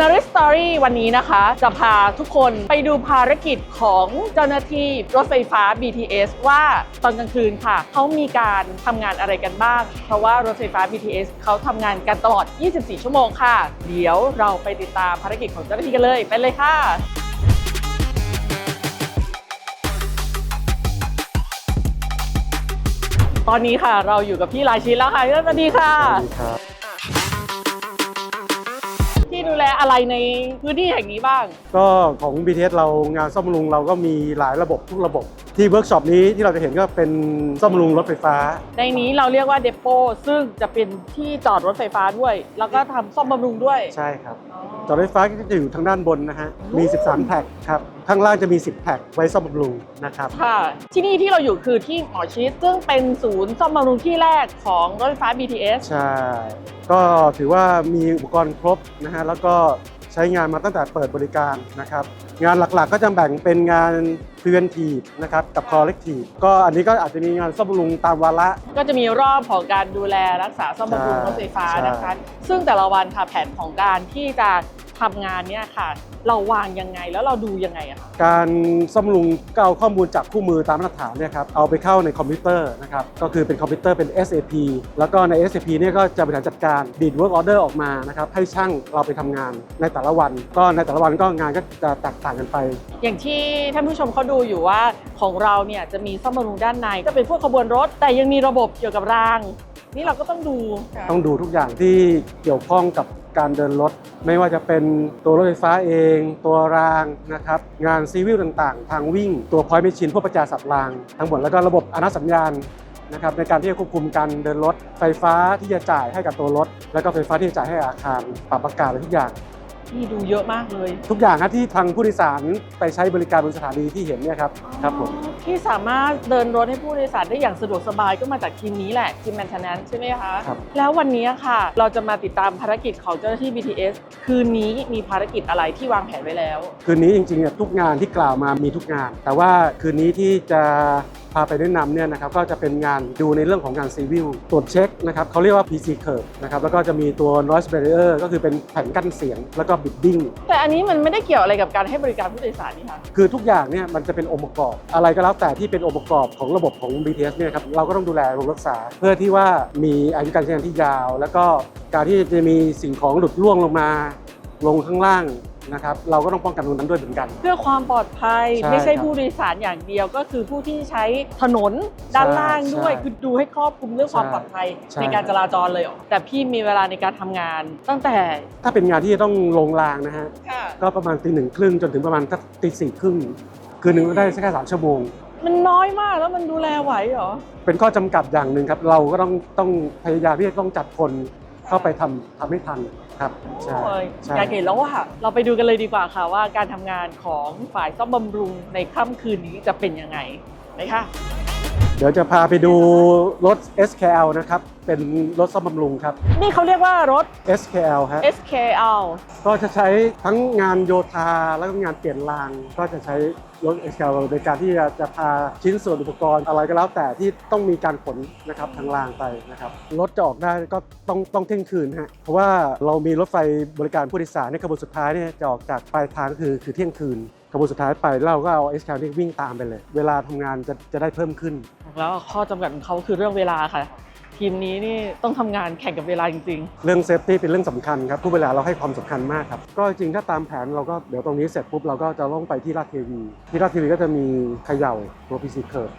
นาริสตอรี่วันนี้นะคะ จะพาทุกคนไปดูภารกิจของเจ้าหน้าที่รถไฟฟ้า BTS ว่าตอนกลางคืนค่ะ เขามีการทำงานอะไรกันบ้าง เพราะว่ารถไฟฟ้า BTS เขาทำงานกันตลอด 24 ชั่วโมงค่ะ เดี๋ยวเราไปติดตามภารกิจของเจ้าหน้าที่กันเลย ไปเลยค่ะตอนนี้ค่ะเราอยู่กับพี่ราชินแล้วค่ะสวัสดีค่ะสวัสดีครับ ดูแลอะไรในพื้นที่แห่งนี้บ้าง ก็ของ BTS เรางานซ่อมบำรุงเราก็มีหลายระบบทุกระบบ ที่เวิร์กช็อปนี้ที่เราจะเห็นก็เป็นซ่อมบำรุงรถไฟฟ้า ในนี้เราเรียกว่าเดโปซึ่งจะเป็นที่จอดรถไฟฟ้าด้วย แล้วก็ทำซ่อมบำรุงด้วยใช่ครับ จอดรถไฟฟ้าก็จะอยู่ทางด้านบนนะฮะ มี 13แท็กครับ ข้างล่างจะมี 10แท็กไว้ซ่อมบำรุงนะครับ ค่ะ ที่นี่ที่เราอยู่คือที่หมอชิด ซึ่งเป็นศูนย์ซ่อมบำรุงที่แรกของรถไฟฟ้า BTS ใช่ ก็ถือว่ามีอุปกรณ์ครบนะฮะ แล้วก็ใช้งานมาตั้งแต่เปิดบริการนะครับ งานหลักๆก็จะแบ่งเป็นงาน preventive นะครับ กับ corrective ก็อันนี้ก็อาจจะมีงานซ่อมบำรุงตามวาระ ก็จะมีรอบของการดูแลรักษาซ่อมบำรุงใช่รถไฟฟ้าใช่นะคะ ซึ่งแต่ละวันค่ะแผนของการที่จะ ทำงานเนี่ยค่ะ เราวางยังไงแล้วเราดูยังไงอะคะการซ่อมบำรุงก็เอาข้อมูลจากคู่มือตามมาตรฐานเนี่ยครับเอาไปเข้าในคอมพิวเตอร์นะครับก็คือเป็นคอมพิวเตอร์เป็น SAP แล้วก็ใน SAP เนี่ยก็จะบริหารจัดการดีด work order ออกมานะครับให้ช่างเราไปทำงานในแต่ละวัน ก็ในแต่ละวันก็งานก็จะแตกต่างกันไป อย่างที่ท่านผู้ชมเขาดูอยู่ว่าของเราเนี่ยจะมีซ่อมบำรุงด้านในก็เป็นพวกขบวนรถ แต่ยังมีระบบเกี่ยวกับราง นี่เราก็ต้องดู ต้องดูทุกอย่างที่เกี่ยวข้องกับ การเดินรถ ไม่ว่าจะเป็นตัวรถไฟฟ้าเอง ตัวรางนะครับงานซีวิลต่างๆ ทางวิ่ง ตัวพอยต์ไมชชีนพวกประจาสับราง ทั้งหมดแล้วก็ระบบอนุสัญญาณนะครับในการที่จะควบคุมการเดินรถ ไฟฟ้าที่จะจ่ายให้กับตัวรถ แล้วก็ไฟฟ้าที่จะจ่ายให้อาคารปรับอากาศอะไรทุกอย่าง นี่ดูเยอะมากเลย ทุกอย่างครับที่ทางผู้โดยสารไปใช้บริการบนสถานีที่เห็นเนี่ยครับครับผมที่สามารถเดินรถให้ผู้โดยสารได้อย่างสะดวกสบายก็มาจากทีมนี้แหละทีมแมนเทนแนนใช่ไหมคะครับแล้ววันนี้ค่ะ เราจะมาติดตามภารกิจของเจ้าหน้าที่ BTS คืนนี้มีภารกิจอะไรที่วางแผนไว้แล้ว คืนนี้จริงๆเนี่ยทุกงานที่กล่าวมามีทุกงาน แต่ว่าคืนนี้ที่จะพาไปแนะนำเนี่ยนะครับก็จะเป็นงานดูในเรื่องของงานซีวิลตรวจเช็คนะครับเขาเรียกว่า PC curve นะครับแล้วก็จะมีตัว noise barrier ก็คือเป็นแผ่นกั้นเสียง แล้วก็ bidding แต่อันนี้มันไม่ได้เกี่ยวอะไรกับการให้บริการผู้โดยสารนี่คะคือทุกอย่างเนี่ยมันจะเป็นองค์ประกอบ อะไรก็แล้วแต่ที่เป็นองค์ประกอบของระบบของ BTS เนี่ยครับเราก็ต้องดูแลบำรุงรักษา เพื่อที่ว่ามีอายุการใช้งานที่ยาว แล้วก็การที่จะมีสิ่งของหลุดร่วงลงมา ลงข้างล่าง นะครับเราก็ต้องป้องกันตรงนั้นด้วยเหมือนกัน เพื่อความปลอดภัยใช่ไม่ใช่ครับผู้โดยสารอย่างเดียว ก็คือผู้ที่ใช้ถนนด้านล่างด้วย ใช่คือดูให้ครอบคลุมเรื่องความใช่ปลอดภัยใช่ ในการจราจรเลยเหรอแต่พี่มีเวลาในการทำงาน ตั้งแต่ถ้าเป็นงานที่จะต้องลงรางนะฮะค่ะก็ประมาณตีหนึ่งครึ่งจนถึงประมาณสักตีสี่ครึ่งคืนหนึ่งก็ได้แค่สามชั่วโมง มันน้อยมากแล้วมันดูแลไหวเหรอเป็นข้อจำกัดอย่างหนึ่งครับ เราก็ต้องต้องพยายามที่จะต้องจัดคนเข้าไปทำทำให้ทัน ครับใช่โอ้ยใช่อยากเห็นแล้วว่าเราไปดูกันเลยดีกว่าค่ะว่าการทำงานของฝ่ายซ่อมบำรุงในค่ำคืนนี้จะเป็นยังไง ไปค่ะ เดี๋ยวจะพาไปดูรถ SKL นะครับ เป็นรถซ่อมบำรุงครับ นี่เขาเรียกว่ารถ SKL ฮะ SKL ก็จะใช้ทั้งงานโยธาแล้วก็งานเปลี่ยนราง ก็จะใช้รถ SKL ในการที่จะจะพาชิ้นส่วนอุปกรณ์อะไรก็แล้วแต่ที่ต้องมีการขนนะครับทางรางไปนะครับ รถจะออกได้ก็ต้องต้องเที่ยงคืนฮะ เพราะว่าเรามีรถไฟบริการผู้โดยสารในขบวนสุดท้ายเนี่ยจะออกจากปลายทางคือคือเที่ยงคืนข บวนสุดท้ายไปแล้วเราก็เอา SKL นี่วิ่งตามไปเลย เวลาทำงานจะจะได้เพิ่มขึ้น แล้วข้อจำกัดของเขาคือเรื่องเวลาค่ะ ทีมนี้นี่ต้องทำงานแข่งกับเวลาจริง เรื่องเซฟตี้เป็นเรื่องสำคัญครับทุกเวลาเราให้ความสำคัญมากครับ ก็จริงถ้าตามแผนเราก็เดี๋ยวตรงนี้เสร็จปุ๊บเราก็จะล่องไปที่ราชเทวี ที่ราชเทวีก็จะมีเขย่าตัวพีซีเคิร์